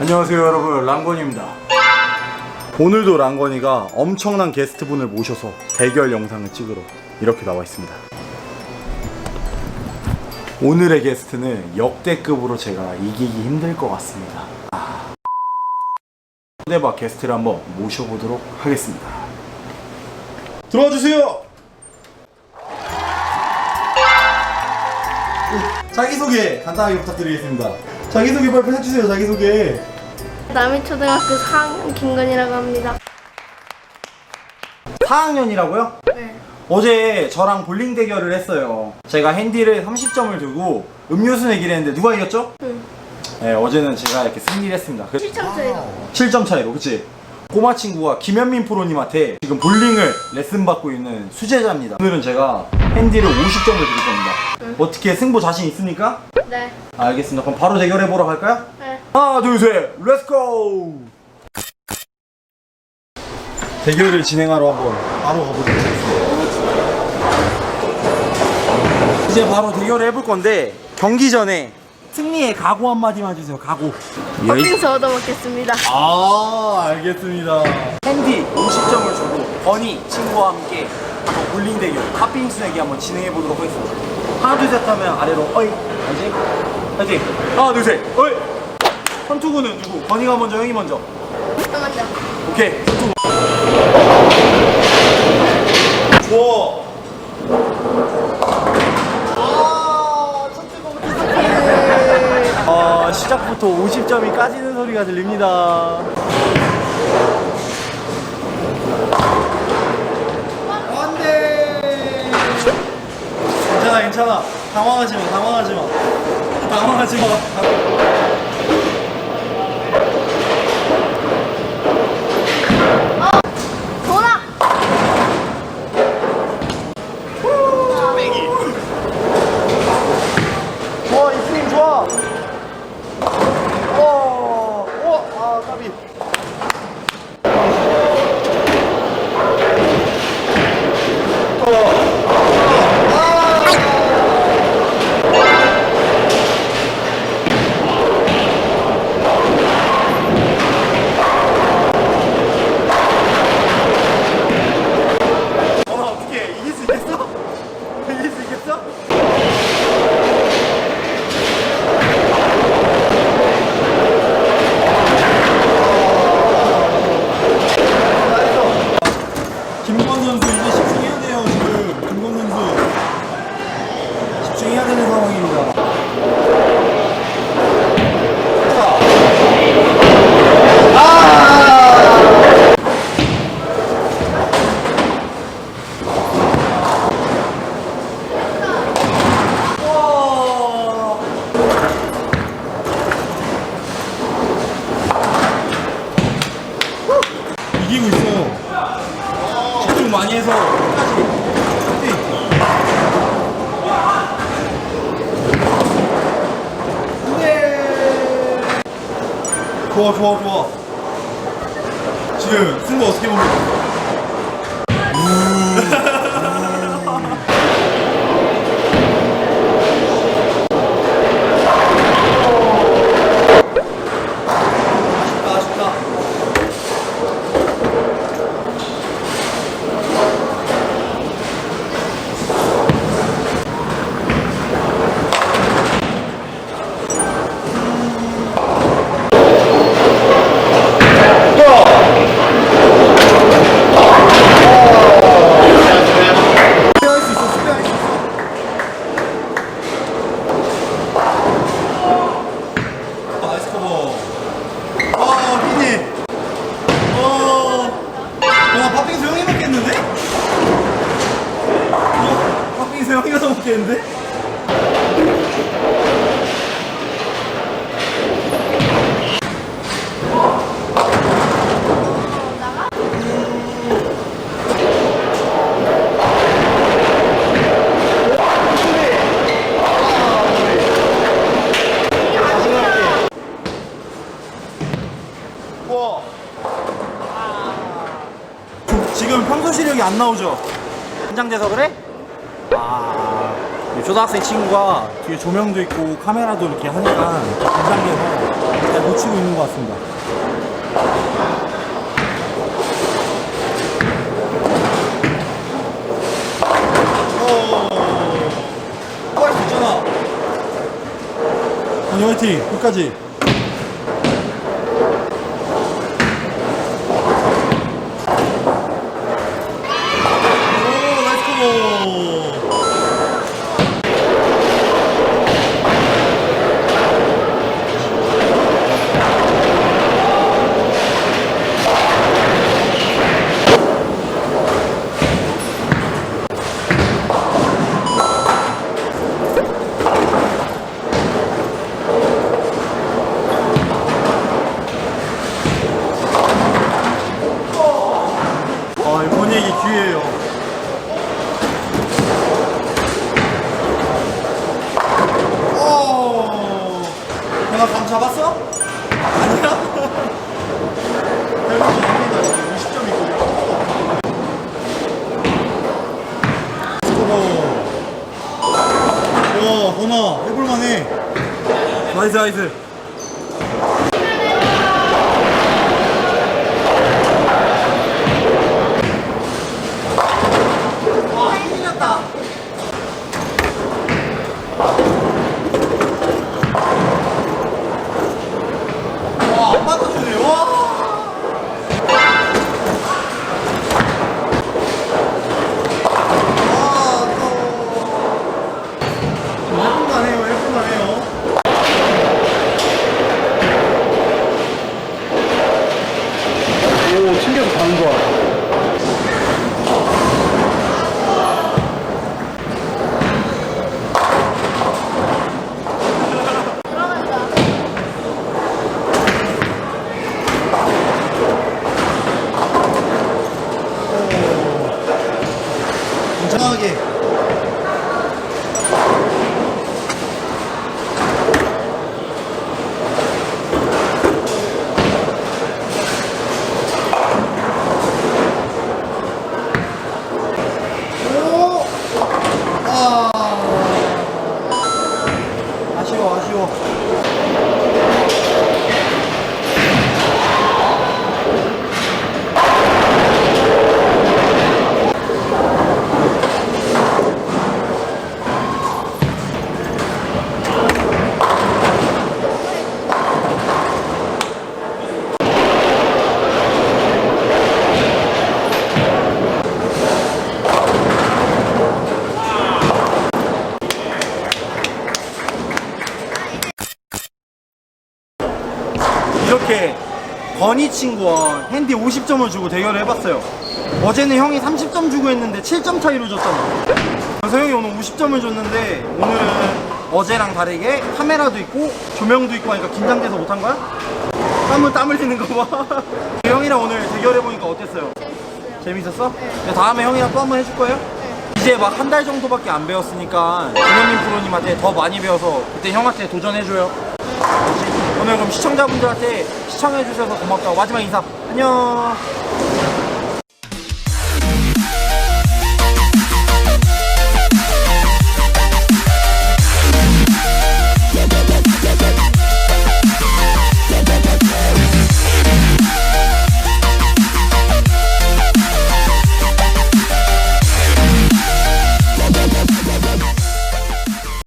안녕하세요 여러분. 랑건입니다. 오늘도 랑건이가 엄청난 게스트분을 모셔서 대결 영상을 찍으러 이렇게 나와 있습니다. 오늘의 게스트는 역대급으로 제가 이기기 힘들 것 같습니다. 아. 초대박 게스트를 한번 모셔보도록 하겠습니다. 들어와 주세요! 자기소개 간단하게 부탁드리겠습니다. 자기소개 빨리 해주세요 자기소개 남이초등학교 4학년 김건이라고 합니다. 4학년이라고요? 네. 어제 저랑 볼링 대결을 했어요. 제가 핸디를 30점을 두고 음료수 내기를 했는데 누가 이겼죠? 응. 네, 어제는 제가 이렇게 승리를 했습니다. 그 7점 차이다. 7점 차이로, 그치? 꼬마 친구가 김현민 프로님한테 지금 볼링을 레슨 받고 있는 수제자입니다. 오늘은 제가 핸디를 50점을 드릴 겁니다. 응. 어떻게 승부 자신 있습니까? 네. 알겠습니다. 그럼 바로 대결해 보러 갈까요? 네. 하나, 둘, 셋, 렛츠고! 대결을 진행하러 한번 바로 가보도록 하겠습니다. 이제 바로 대결을 해볼 건데 경기 전에 승리의 각오 한마디만 해주세요. 각오. 팥빙수 얻어먹겠습니다. 아 알겠습니다. 핸디 50점을 주고 버니 친구와 함께 한번 볼링 대결 팥빙수 내기 한번 진행해 보도록 하겠습니다. 하나 둘 셋 하면 아래로 어이 알지? 알지? 하나 둘셋 어이 선투구는 누구? 버니가 먼저 형이 먼저. 잠깐만요. 오케이 선투구. 좋아. 아, 아 시작부터 50점이 까지는 소리가 들립니다. 안 돼. 괜찮아 괜찮아. 당황하지 마 당황하지 마. 당황하지 마. 돌아! 좋아 이 스윙 좋아. 오, 오, 아 까비. 어, 어떻게 이길 수 있겠어? 이길 수 있겠어? 김건 선수 이제 집중해야 돼요 지금 김건 선수 집중해야 되는 상황입니다. 이기고 있어요. 집중 많이 해서 끝까지. 좋아 좋아 좋아. 지금 승부 어떻게 봅니 지금 평소 시력이 안 나오죠? 긴장돼서 그래? 아, 이 초등학생 친구가 뒤에 조명도 있고 카메라도 이렇게 하니까 긴장돼서 잘 놓치고 있는 것 같습니다. 또할 수 있잖아. 아니 화이팅 끝까지. 아, 이 본얘기 기회예요. 오, 내가 감 잡았어? 아니야? 별로 아닙니다. 지금 20점 있거든요. 와, 번아, 해볼만해. 나이스, 나이스. 버니 친구와 핸디 50점을 주고 대결을 해봤어요. 어제는 형이 30점 주고 했는데 7점 차이로 졌잖아. 그래서 형이 오늘 50점을 줬는데 오늘은 어제랑 다르게 카메라도 있고 조명도 있고 하니까 긴장돼서 못한 거야? 땀은 땀 흘리는 거 봐. 형이랑 오늘 대결해보니까 어땠어요? 재밌었어요. 재밌었어? 네. 다음에 형이랑 또 한 번 해줄 거예요? 네. 이제 막 한 달 정도밖에 안 배웠으니까 김현민 프로님한테 더 많이 배워서 그때 형한테 도전해줘요. 오늘 그럼 시청자분들한테 시청해주셔서 고맙다고 마지막 인사. 안녕.